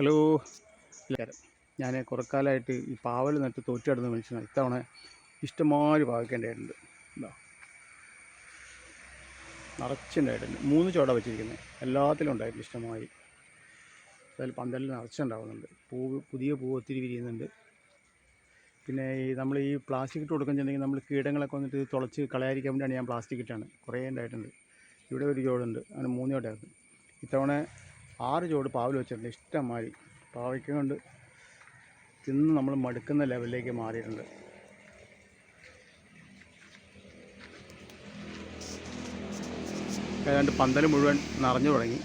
Hello. ഞാൻ കുറേ കാലമായിട്ട് ഈ പാവൽ നട്ട് തോറ്റ് കിടന്ന മനുഷ്യനാണ്. ഇത്തവണ ഇഷ്ടമാതിരി പാവയ്ക്കേണ്ടതായിട്ടുണ്ട് എന്താ നിറച്ചുണ്ടായിട്ടുണ്ട് മൂന്ന് ചോട വെച്ചിരിക്കുന്നത് എല്ലാത്തിലും ഉണ്ടായിട്ടുണ്ട് ഇഷ്ടമായി. അതിൽ പന്തലിൽ നിറച്ചുണ്ടാവുന്നുണ്ട്. പൂവ് പുതിയ പൂവ് ഒത്തിരി വിരിയുന്നുണ്ട്. പിന്നെ ഈ നമ്മൾ ഈ പ്ലാസ്റ്റിക് ഇട്ട് കൊടുക്കുന്നുണ്ടെങ്കിൽ നമ്മൾ കീടങ്ങളൊക്കെ വന്നിട്ട് തുളച്ച് കളയാതിരിക്കാൻ വേണ്ടിയാണ് ഞാൻ പ്ലാസ്റ്റിക് ഇട്ടാണ്. കുറേ ഉണ്ടായിട്ടുണ്ട്. ഇവിടെ ഒരു ചോടുണ്ട് അങ്ങനെ മൂന്ന് ചോടായിരുന്നു ഇത്തവണ ആറ് ചോട് പാവൽ വെച്ചിട്ടുണ്ട്. ഇഷ്ടംമാതിരി. പാവയ്ക്ക കൊണ്ട് തിന്ന് നമ്മൾ മടുക്കുന്ന ലെവലിലേക്ക് മാറിയിട്ടുണ്ട്. ഏതാണ്ട് പന്തൽ മുഴുവൻ നിറഞ്ഞു തുടങ്ങി.